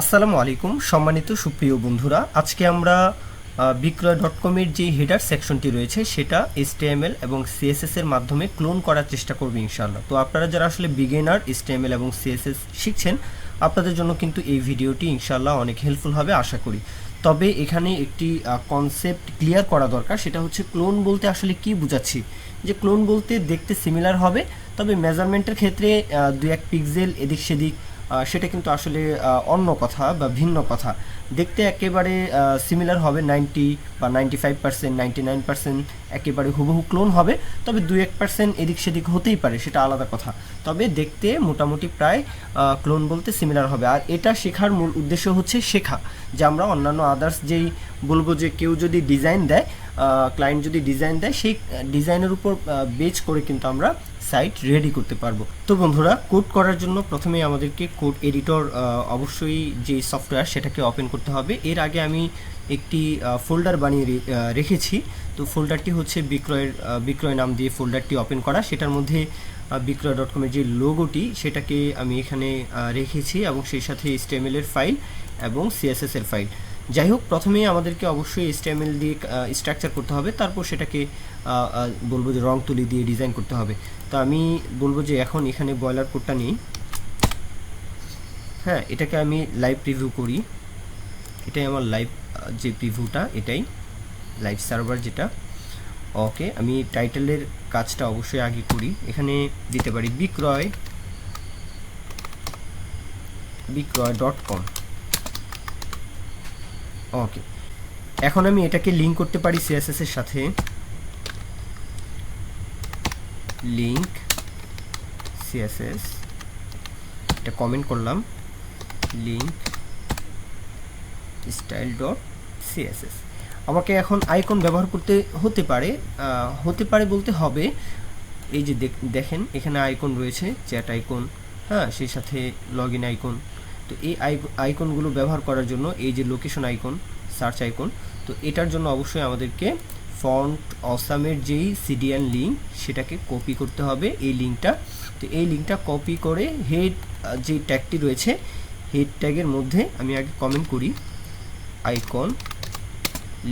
আসসালামু আলাইকুম, সম্মানিত সুপ্রিয় বন্ধুরা। আজকে আমরা বিক্রয় ডট কমের যে হেডার সেকশনটি রয়েছে, সেটা এসটিএমএল এবং সিএসএস এর মাধ্যমে ক্লোন করার চেষ্টা করবে ইনশাআল্লাহ। তো আপনারা যারা আসলে বিগিনার এসটিএমএল এবং সিএসএস শিখছেন, আপনাদের জন্য কিন্তু এই ভিডিওটি ইনশাআল্লাহ অনেক হেল্পফুল হবে, আশা করি। তবে এখানে একটি কনসেপ্ট ক্লিয়ার করা দরকার, সেটা হচ্ছে ক্লোন বলতে আসলে কি বোঝাচ্ছি? যে ক্লোন বলতে দেখতে সিমিলার হবে, তবে মেজারমেন্টের ক্ষেত্রে দু এক পিক্সেল এদিক সেদিক সেটা কিন্তু আসলে অন্য কথা বা ভিন্ন কথা। দেখতে একেবারে সিমিলার হবে নাইনটি বা ninety five percent ninety nine percent একেবারে হুবহু ক্লোন হবে। তবে দু এক পার্সেন্ট এদিক সেদিক হতেই পারে, সেটা আলাদা কথা। তবে দেখতে মোটামুটি প্রায় ক্লোন বলতে সিমিলার হবে। আর এটা শেখার মূল উদ্দেশ্য হচ্ছে শেখা, যে আমরা অন্যান্য আদার্স যেই বলব যে কেউ যদি ডিজাইন দেয় ক্লায়েন্ট যদি ডিজাইন দেয়, সেই ডিজাইনের উপর বেচ করে কিন্তু আমরা সাইট রেডি করতে পারব। তো বন্ধুরা কোড করার জন্য প্রথমে আমাদেরকে কোড এডিটর অবশ্যই যে সফটওয়্যার সেটাকে ওপেন করতে হবে। এর আগে আমি একটি ফোল্ডার বানিয়ে রেখেছি। তো ফোল্ডারটি হচ্ছে বিক্রয়ের বিক্রয় নাম দিয়ে ফোল্ডারটি ওপেন করা। সেটার মধ্যে বিক্রয় ডট কমের যে লোগোটি সেটাকে আমি এখানে রেখেছি এবং সেই সাথে এর ফাইল এবং সিএসএস এর ফাইল যাই হোক প্রথমে আমাদেরকে অবশ্যই HTML দিয়ে স্ট্রাকচার করতে হবে। তারপর সেটাকে বলব যে রং তুলি দিয়ে ডিজাইন করতে হবে। তো আমি বলব যে এখন এখানে বয়লার কোডটা নেই। হ্যাঁ এটাকে আমি লাইভ প্রিভিউ করি। এটাই আমার লাইভ যে প্রিভিউটা এটাই। লাইভ সার্ভার যেটা। ওকে আমি টাইটেলের কাজটা অবশ্যই আগে করি। এখানে দিতে পারি বিক্রয় বিক্রয় ডট কম ওকে এখন আমি এটাকে লিঙ্ক করতে পারি সিএসএস এর সাথে। লিঙ্ক সিএসএস এটা কমেন্ট করলাম। লিঙ্ক স্টাইল ডট সিএসএস আমাকে এখন আইকন ব্যবহার করতে হতে পারে হতে পারে বলতে হবে, এই যে দেখ- দেখেন, এখানে আইকন রয়েছে চ্যাট আইকন হ্যাঁ সেই সাথে লগ ইন আইকন তো এই আইকনগুলো ব্যবহার করার জন্য এই যে লোকেশন আইকন সার্চ আইকন তো এটার জন্য অবশ্যই আমাদেরকে ফন্ট অসামের যেই সিডিএন লিঙ্ক সেটাকে কপি করতে হবে এই লিঙ্কটা তো এই লিঙ্কটা কপি করে হেড যে ট্যাগটি রয়েছে হেড ট্যাগের মধ্যে আমি আগে কমেন্ট করি আইকন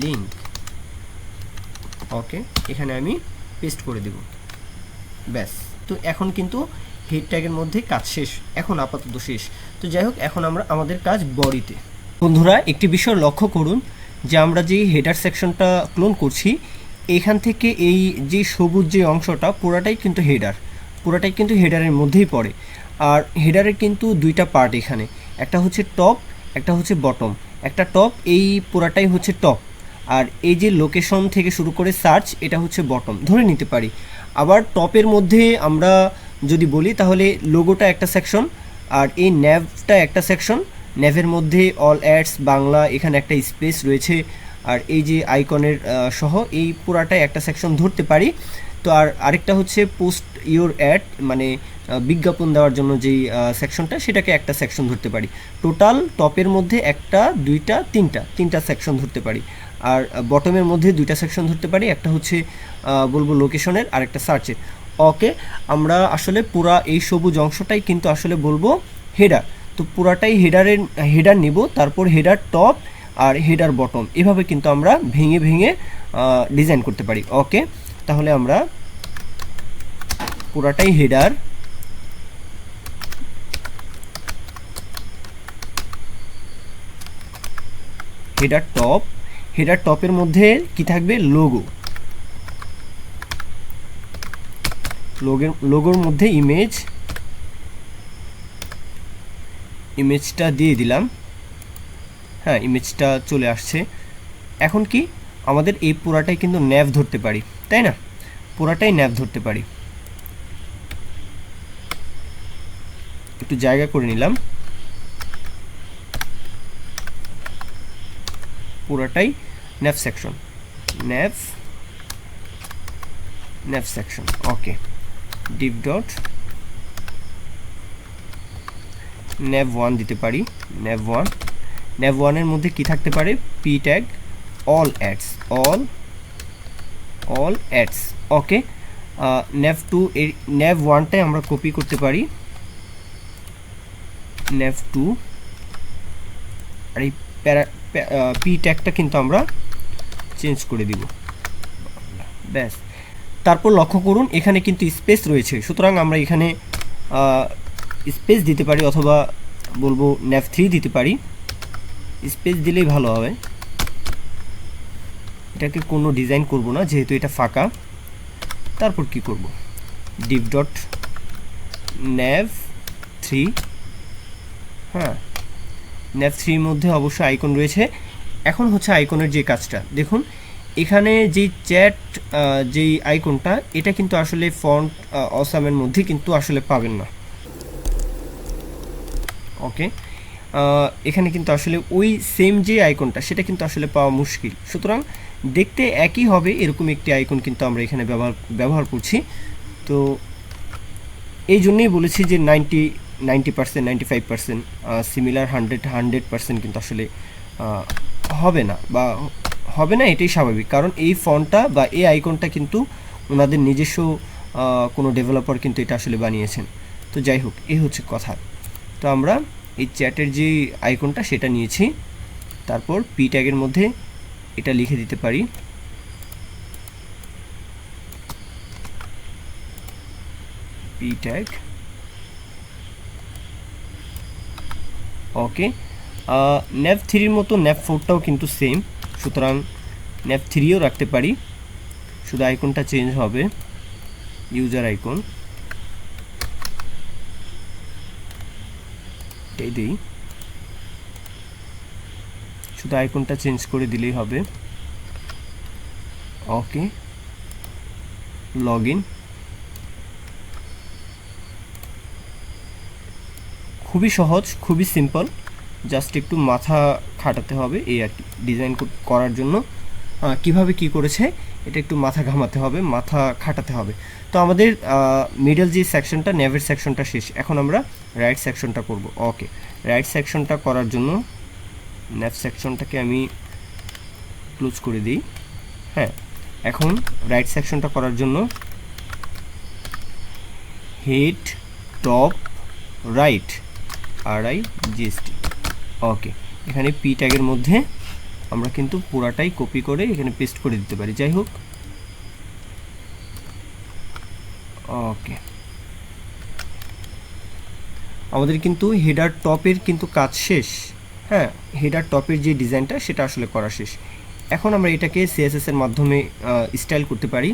লিঙ্ক ওকে এখানে আমি পেস্ট করে দেব। ব্যাস, তো এখন কিন্তু হেড ট্যাগের মধ্যে কাজ শেষ, এখন আপাতত শেষ। তো যাই হোক, এখন আমরা আমাদের কাজ বডিতে। বন্ধুরা, একটি বিষয় লক্ষ্য করুন, যে আমরা যে হেডার সেকশনটা ক্লোন করছি, এখান থেকে এই যে সবুজ যে অংশটা, পুরাটাই কিন্তু হেডার পুরাটাই কিন্তু হেডারের মধ্যেই পড়ে। আর হেডারের কিন্তু দুইটা পার্ট এখানে। একটা হচ্ছে টপ একটা হচ্ছে বটম একটা টপ এই পুরাটাই হচ্ছে টপ আর এই যে লোকেশন থেকে শুরু করে সার্চ এটা হচ্ছে বটম ধরে নিতে পারি। আবার টপের মধ্যে আমরা যদি বলি, তাহলে লোগোটা একটা সেকশন আর এই ন্যাভটা একটা সেকশন ন্যাভের মধ্যে অল অ্যাডস বাংলা, এখানে একটা স্পেস রয়েছে। আর এই যে আইকনের সহ এই পুরাটাই একটা সেকশন ধরতে পারি। তো আর আরেকটা হচ্ছে পোস্ট ইওর অ্যাড মানে বিজ্ঞাপন দেওয়ার জন্য যেই সেকশনটা সেটাকে একটা সেকশন ধরতে পারি। টোটাল টপের মধ্যে একটা, দুইটা, তিনটা তিনটা সেকশন ধরতে পারি। আর বটমের মধ্যে দুইটা সেকশন ধরতে পারি। একটা হচ্ছে বলব লোকেশনের আর একটা সার্চের ওকে আমরা আসলে পুরা এই সবুজ অংশটাই কিন্তু আসলে বলব হেডার তো পুরাটাই হেডারের হেডার নিব, তারপর হেডার টপ আর হেডার বটম এভাবে কিন্তু আমরা ভেঙে ভেঙে ডিজাইন করতে পারি। ওকে তাহলে আমরা পুরাটাই হেডার হেডার টপ হেডার টপের মধ্যে কি থাকবে? লোগো লোগের লোগোর মধ্যে ইমেজ ইমেজটা দিয়ে দিলাম। হ্যাঁ ইমেজটা চলে আসছে। এখন কি আমাদের এই পুরাটাই কিন্তু ন্যাভ ধরতে পারি, তাই না? পুরাটাই ন্যাভ ধরতে পারি। একটু জায়গা করে নিলাম। পুরাটাই nav section nav nav section okay div dot nav one দিতে পারি ন্যাভ ওয়ান ন্যাভ ওয়ানের মধ্যে কি থাকতে পারে? P tag all ads all all ads okay nav two এর ন্যাভ ওয়ানটাই আমরা কপি করতে পারি। ন্যাভ টু আর এই প্যারা পি ট্যাগটা কিন্তু আমরা চেঞ্জ করে দিব। ব্যাস। তারপর লক্ষ্য করুন, এখানে কিন্তু স্পেস রয়েছে। সুতরাং আমরা এখানে স্পেস দিতে পারি অথবা বলব ন্যাভ থ্রি দিতে পারি। স্পেস দিলেই ভালো হবে। এটাকে কোনো ডিজাইন করব না, যেহেতু এটা ফাঁকা। তারপর কি করব? ডিপ ডট ন্যাভ থ্রি হ্যাঁ ন্যাভ থ্রির মধ্যে অবশ্যই আইকন রয়েছে। এখন হচ্ছে আইকনের যে কাজটা, দেখুন এখানে যেই চ্যাট যেই আইকনটা এটা কিন্তু আসলে ফন্ট অসামের মধ্যে কিন্তু আসলে পাবেন না। ওকে এখানে কিন্তু আসলে ওই সেম যে আইকনটা সেটা কিন্তু আসলে পাওয়া মুশকিল। সুতরাং দেখতে একই হবে, এরকম একটি আইকন কিন্তু আমরা এখানে ব্যবহার ব্যবহার করছি। তো এই জন্যই বলেছি যে ninety ninety percent ninety five percent similar hundred hundred percent কিন্তু আসলে হবে না বা হবে না, এটাই স্বাভাবিক। কারণ এই ফোনটা বা এই আইকনটা কিন্তু ওনাদের নিজস্ব কোনো ডেভেলপার কিন্তু এটা আসলে বানিয়েছেন। তো যাই হোক, এই হচ্ছে কথা। তো আমরা এই চ্যাটের যে আইকনটা সেটা নিয়েছি। তারপর পি ট্যাগের মধ্যে এটা লিখে দিতে পারি। পি ট্যাগ ওকে ন্যাভ থ্রির মতো ন্যাভ ফোরটাও কিন্তু সেম সুতরাং ন্যাভ থ্রিও রাখতে পারি। শুধু আইকনটা চেঞ্জ হবে। ইউজার আইকন এই দিই। শুধু আইকনটা চেঞ্জ করে দিলেই হবে। ওকে লগ ইন খুবই সহজ, খুবই সিম্পল জাস্ট একটু মাথা খাটাতে হবে এই আর কি ডিজাইন করার জন্য। কীভাবে কি করেছে, এটা একটু মাথা ঘামাতে হবে, মাথা খাটাতে হবে। তো আমাদের মিডল যে সেকশনটা নেভের সেকশনটা শেষ। এখন আমরা রাইট সেকশনটা করব। ওকে রাইট সেকশনটা করার জন্য নেভ সেকশনটাকে আমি ক্লোজ করে দিই। হ্যাঁ এখন রাইট সেকশনটা করার জন্য হেড টপ রাইট আর আই জিএসটি ওকে এখানে পি ট্যাগের মধ্যে আমরা কিন্তু পুরাটাই কপি করে এখানে পেস্ট করে দিতে পারি। যাই হোক। ওকে আমাদের কিন্তু হেডার টপের কিন্তু কাজ শেষ। হ্যাঁ হেডার টপের যে ডিজাইনটা সেটা আসলে করা শেষ। এখন আমরা এটাকে সিএসএস এর মাধ্যমে স্টাইল করতে পারি।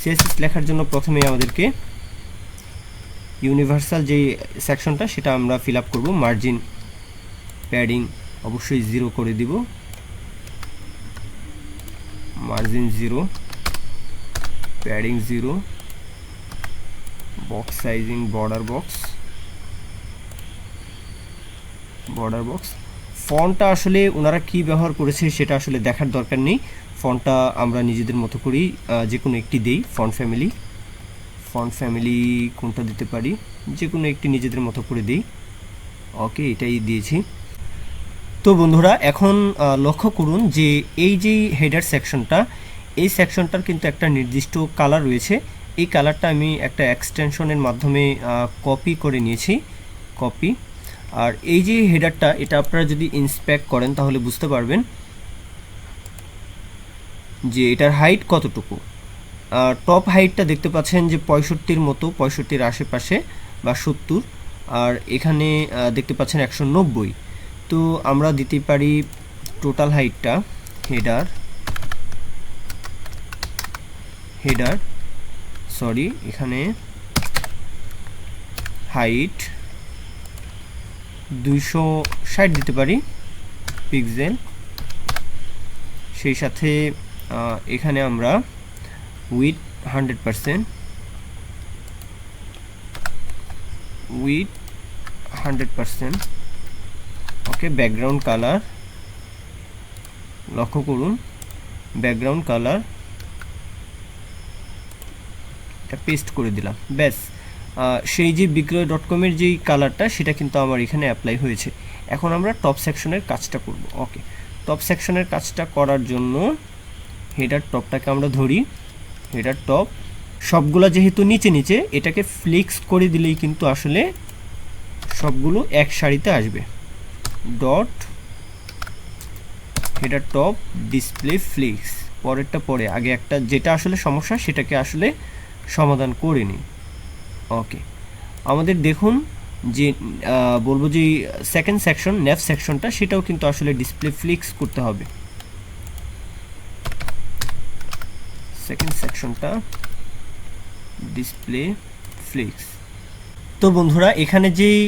সিএসএস লেখার জন্য প্রথমে আমাদেরকে ইউনিভার্সাল যে সেকশনটা সেটা আমরা ফিল আপ করব মার্জিন প্যাডিং অবশ্যই জিরো করে দিব। Margin zero padding zero box sizing border box border box ফন্টটা আসলে ওনারা কি ব্যবহার করেছে সেটা আসলে দেখার দরকার নেই। ফন্টটা আমরা নিজেদের মতো করেই যে কোনো একটি দেই ফন্ট ফ্যামিলি ফন্ট ফ্যামিলি কোনটা দিতে পারি? যে কোনো একটি নিজেদের মতো করে দিই। ওকে এটাই দিয়েছি। তো বন্ধুরা, এখন লক্ষ্য করুন যে এই যে হেডার সেকশনটা এই সেকশনটার কিন্তু একটা নির্দিষ্ট কালার রয়েছে। এই কালারটা আমি একটা এক্সটেনশনের মাধ্যমে কপি করে নিয়েছি। কপি আর এই যে হেডারটা এটা আপনারা যদি ইন্সপেক্ট করেন তাহলে বুঝতে পারবেন যে এটার হাইট কতটুকু। টপ হাইটটা দেখতে পাচ্ছেন যে পঁয়ষট্টির মতো, পঁয়ষট্টির আশেপাশে বা সত্তর। আর এখানে দেখতে পাচ্ছেন একশো নব্বই। তো আমরা দিতে পারি টোটাল হাইটটা হেডার হেডার সরি এখানে হাইট দুইশো ষাট দিতে পারি পিক্সেল সেই সাথে এখানে আমরা width hundred percent width hundred percent okay background colour লক্ষ্য করুন ব্যাকগ্রাউন্ড কালার এটা পেস্ট করে দিলাম, ব্যাস। সেই যে বিক্রয় ডট কমের যেই কালারটা সেটা কিন্তু আমার এখানে অ্যাপ্লাই হয়েছে। এখন আমরা টপ সেকশনের কাজটা করব, ওকে। টপ সেকশনের কাজটা করার জন্য হেডার টপটাকে আমরা ধরি হেডার টপ সবগুলো যেহেতু নিচে নিচে, এটাকে ফ্লিক্স করে দিলেই কিন্তু আসলে সবগুলো এক সারিতে আসবে। Dot header top display flex পরেরটা পরে, আগে একটা যেটা আসলে সমস্যা, সেটাকে আসলে সমাধান করে নিই। ওকে আমাদের দেখুন যে বলব যে সেকেন্ড সেকশন নেফ সেকশনটা সেটাও কিন্তু আসলে ডিসপ্লে ফ্লিক্স করতে হবে। সেকেন্ড সেকশনটা ডিসপ্লে ফ্লিক্স তো বন্ধুরা, এখানে যেই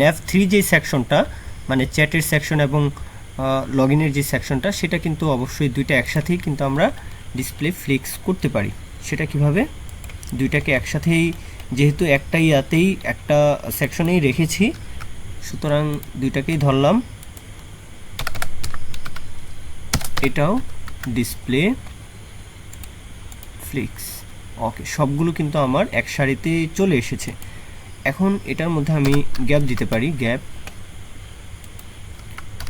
ন্যাভ থ্রি যে সেকশনটা মানে চ্যাটের সেকশন এবং লগ ইনের যে সেকশনটা সেটা কিন্তু অবশ্যই দুইটা একসাথেই কিন্তু আমরা ডিসপ্লে ফ্লিক্স করতে পারি। সেটা কীভাবে? দুইটাকে একসাথেই, যেহেতু একটা ইয়াতেই, একটা সেকশনেই রেখেছি, সুতরাং দুইটাকেই ধরলাম। এটাও ডিসপ্লে ফ্লিক্স ওকে সবগুলো কিন্তু আমার এক সারিতে চলে এসেছে। এখন এটার মধ্যে আমি গ্যাপ দিতে পারি gap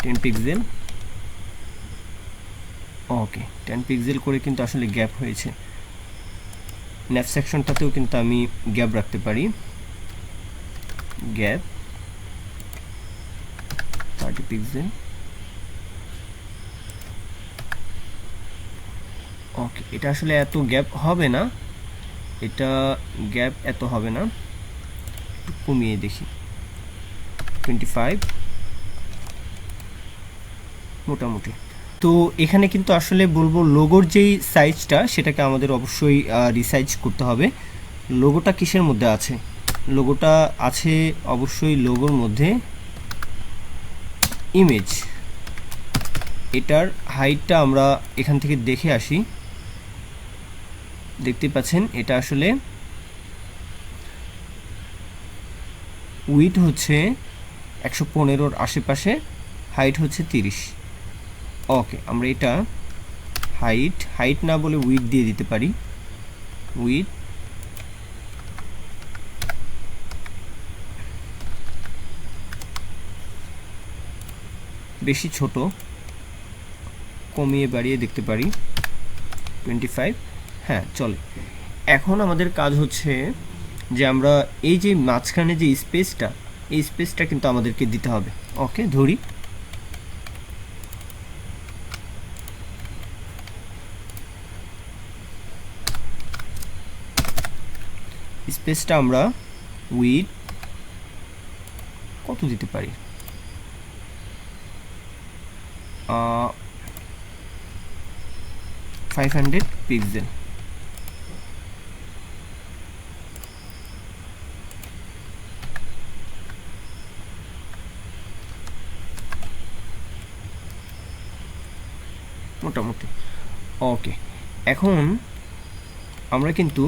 ten pixel okay ten pixel করে কিন্তু আসলে গ্যাপ হয়েছে। ন্যাপ সেকশনটাতেও কিন্তু আমি গ্যাপ রাখতে পারি। গ্যাপ থার্টি পিক্সেল ওকে এটা আসলে এত গ্যাপ হবে না। এটা গ্যাপ এত হবে না। কমিয়ে দেখি। টোয়েন্টি ফাইভ মোটামুটি। তো এখানে কিন্তু আসলে বলব লোগোর যেই সাইজটা, সেটাকে আমাদের অবশ্যই রিসাইজ করতে হবে। লোগোটা কিসের মধ্যে আছে? লোগোটা আছে অবশ্যই লোগোর মধ্যে ইমেজ এটার হাইটটা আমরা এখান থেকে দেখে আসি। দেখতে পাচ্ছেন, এটা আসলে উইথ হচ্ছে একশো পনেরোর আশেপাশে হাইট হচ্ছে তিরিশ। ওকে আমরা এটা হাইট হাইট না বলে উইথ দিয়ে দিতে পারি। উইথ বেশি ছোট, কমিয়ে বাড়িয়ে দেখতে পারি। টোয়েন্টি ফাইভ হ্যাঁ চলে। এখন আমাদের কাজ হচ্ছে যে আমরা এই যে মাঝখানে যে স্পেসটা এই স্পেসটা কিন্তু আমাদেরকে দিতে হবে। ওকে ধরি। স্পেসটা আমরা উইথ কত দিতে পারি? ফাইভ হান্ড্রেড পিক্সেল মোটামুটি। ওকে এখন আমরা কিন্তু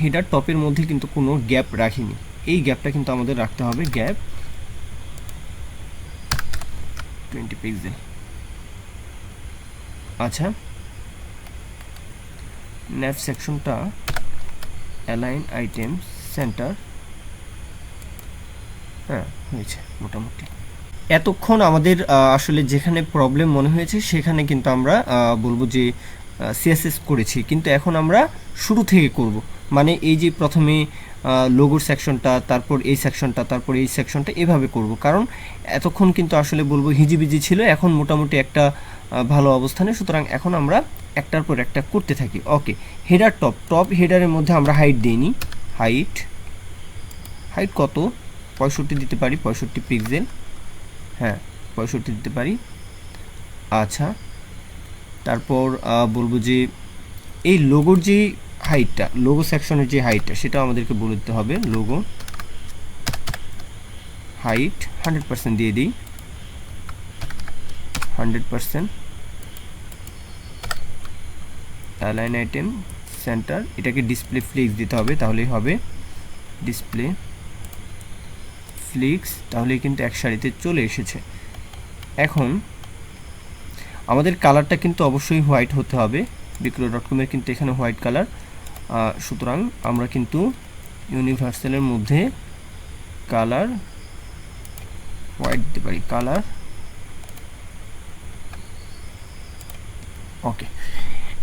হেডার টপের মধ্যে কিন্তু কোনো গ্যাপ রাখিনি। এই গ্যাপটা কিন্তু আমাদের রাখতে হবে গ্যাপ টোয়েন্টি পিক্সেল আচ্ছা। ন্যাভ সেকশনটা অ্যালাইন আইটেম সেন্টার হ্যাঁ হয়েছে মোটামুটি। এতক্ষণ আমাদের আসলে যেখানে প্রবলেম মনে হয়েছে সেখানে কিন্তু আমরা বলব যে সিএসএস করেছি। কিন্তু এখন আমরা শুরু থেকে করব। মানে এই যে প্রথমে লোগোর সেকশনটা তারপর এই সেকশনটা তারপর এই সেকশনটা এভাবে করব। কারণ এতক্ষণ কিন্তু আসলে বলব হিজিবিজি ছিল, এখন মোটামুটি একটা ভালো অবস্থানে। সুতরাং এখন আমরা একটার পর একটা করতে থাকি। ওকে হেডার টপ টপ হেডারের মধ্যে আমরা হাইট দিইনি হাইট হাইট কত? পঁয়ষট্টি দিতে পারি, পঁয়ষট্টি পিক্সেল হ্যাঁ পঁয়ষট্টি দিতে পারি। আচ্ছা। তারপর বলব যে এই লোগোর যে হাইটটা লোগো সেকশনের যে হাইটটা, সেটাও আমাদেরকে বলে দিতে হবে লোগো হাইট হান্ড্রেড পার্সেন্ট দিয়ে দিই hundred percent align item centre এটাকে ডিসপ্লে ফ্লিক্স দিতে হবে, তাহলেই হবে ডিসপ্লে ফ্লিক্স তাহলেই কিন্তু এক সারিতে চলে এসেছে। এখন, আমাদের কালারটা কিন্তু অবশ্যই হোয়াইট হতে হবে, বিক্রয় ডট কমের কিন্তু এখানে হোয়াইট কালার সুতরাং আমরা কিন্তু ইউনিভার্সালের মধ্যে কালার হোয়াইট দিতে পারি, কালার। ওকে।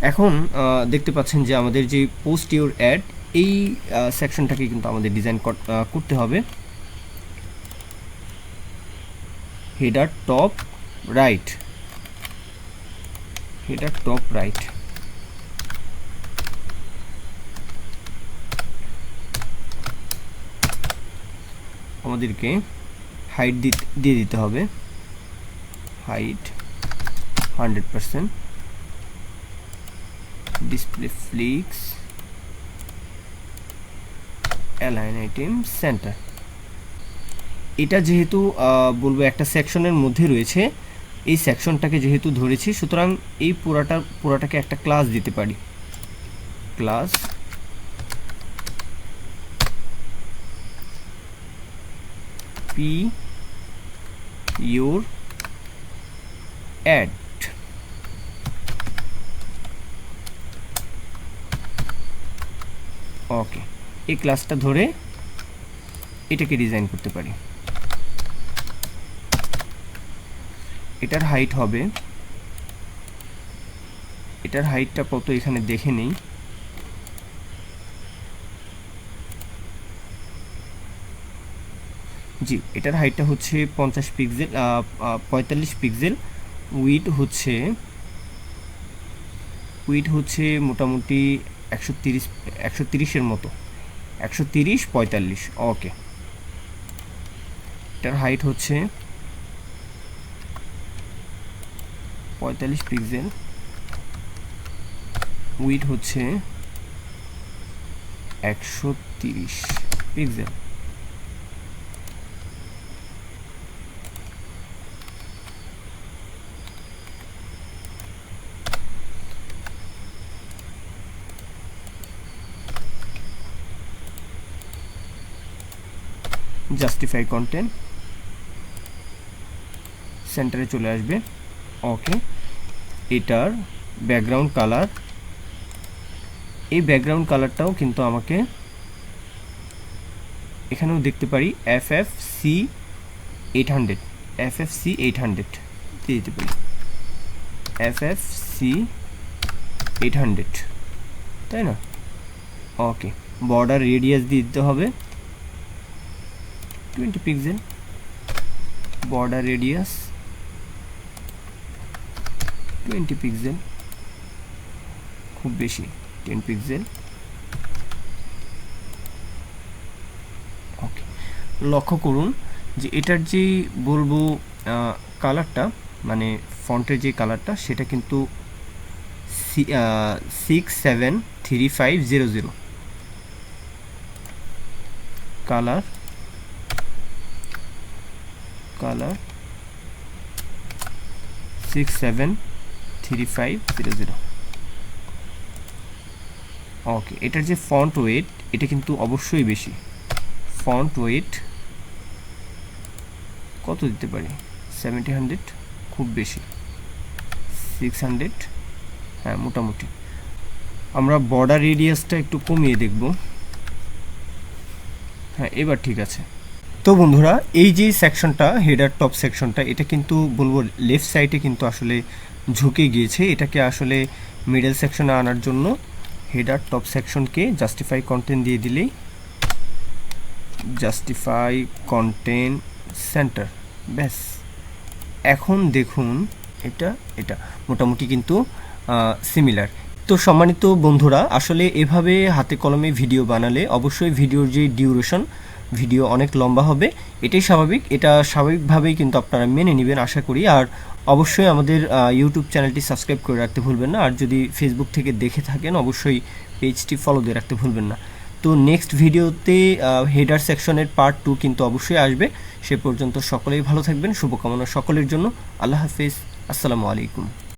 এখন দেখতে পাচ্ছেন যে আমাদের যে পোস্ট ইউর অ্যাড এই সেকশনটাকে কিন্তু আমাদের ডিজাইন করতে হবে। Header top right header top right আমাদেরকে হাইট দিয়ে দিতে হবে। Height hundred percent display flex align item centre এটা যেহেতু বলব একটা সেকশনের মধ্যে রয়েছে, এই সেকশনটাকে যেহেতু ধরেছি, সুতরাং এই পুরাটা, পুরাটাকে একটা ক্লাস দিতে পারি। Class P your add okay এই ক্লাসটা ধরে এটাকে ডিজাইন করতে পারি। এটার হাইট হবে, এটার হাইটটা কত এখানে দেখে নেই। জি, এটার হাইটটা হচ্ছে পঞ্চাশ পিক্সেল পঁয়তাল্লিশ পিক্সেল। উইড হচ্ছে উইড হচ্ছে মোটামুটি একশো তিরিশ, একশো তিরিশের মতো। একশো তিরিশ, পঁয়তাল্লিশ, ওকে। এটার হাইট হচ্ছে পঁয়তাল্লিশ পিক্সেল। উইড হচ্ছে একশো তিরিশ পিক্সেল। জাস্টিফাই কন্টেন্ট সেন্টারে চলে আসবে। ওকে এটার ব্যাকগ্রাউন্ড কালার এই ব্যাকগ্রাউন্ড কালারটাও কিন্তু আমাকে এখানেও দেখতে পারি। F F C eight hundred F F C eight hundred দিয়ে দিতে পারি। F F C eight hundred তাই না? ওকে বর্ডার রেডিয়াস দিয়ে দিতে হবে। Twenty pixel border radius twenty pixel খুব বেশি টেন পিক্সেল ওকে লক্ষ্য করুন যে এটার যে বলব কালারটা মানে ফন্টের যে কালারটা সেটা কিন্তু six seven three five zero zero colour zero zero okay এটার যে ফন্ট ওয়েট এটা কিন্তু অবশ্যই বেশি। ফন্ট ওয়েট কত দিতে পারি? সেভেন্টি হান্ড্রেড খুব বেশি। সিক্স হান্ড্রেড হ্যাঁ মোটামুটি। আমরা বর্ডার রেডিয়াসটা একটু কমিয়ে দেখব। হ্যাঁ এবার ঠিক আছে। তো বন্ধুরা, এই যে সেকশনটা হেডার টপ সেকশনটা এটা কিন্তু বলব লেফট সাইডে কিন্তু আসলে ঝুঁকে গিয়েছে। এটাকে আসলে মিডল সেকশনে আনার জন্য হেডার টপ সেকশনকে জাস্টিফাই কন্টেন্ট দিয়ে দিলেই জাস্টিফাই কন্টেন্ট সেন্টার ব্যাস। এখন দেখুন এটা এটা মোটামুটি কিন্তু সিমিলার তো সম্মানিত বন্ধুরা, আসলে এভাবে হাতে কলমে ভিডিও বানালে অবশ্যই ভিডিওর যে ডিউরেশন ভিডিও অনেক লম্বা হবে, এটাই স্বাভাবিক। এটা স্বাভাবিকভাবেই কিন্তু আপনারা মেনে নেবেন, আশা করি। আর অবশ্যই আমাদের ইউটিউব চ্যানেলটি সাবস্ক্রাইব করে রাখতে ভুলবেন না। আর যদি ফেসবুক থেকে দেখে থাকেন, অবশ্যই পেজটি ফলো দিয়ে রাখতে ভুলবেন না। তো নেক্সট ভিডিওতে হেডার সেকশনের পার্ট টু কিন্তু অবশ্যই আসবে। সে পর্যন্ত সকলেই ভালো থাকবেন, শুভকামনা সকলের জন্য। আল্লাহ হাফিজ। আসসালামু আলাইকুম।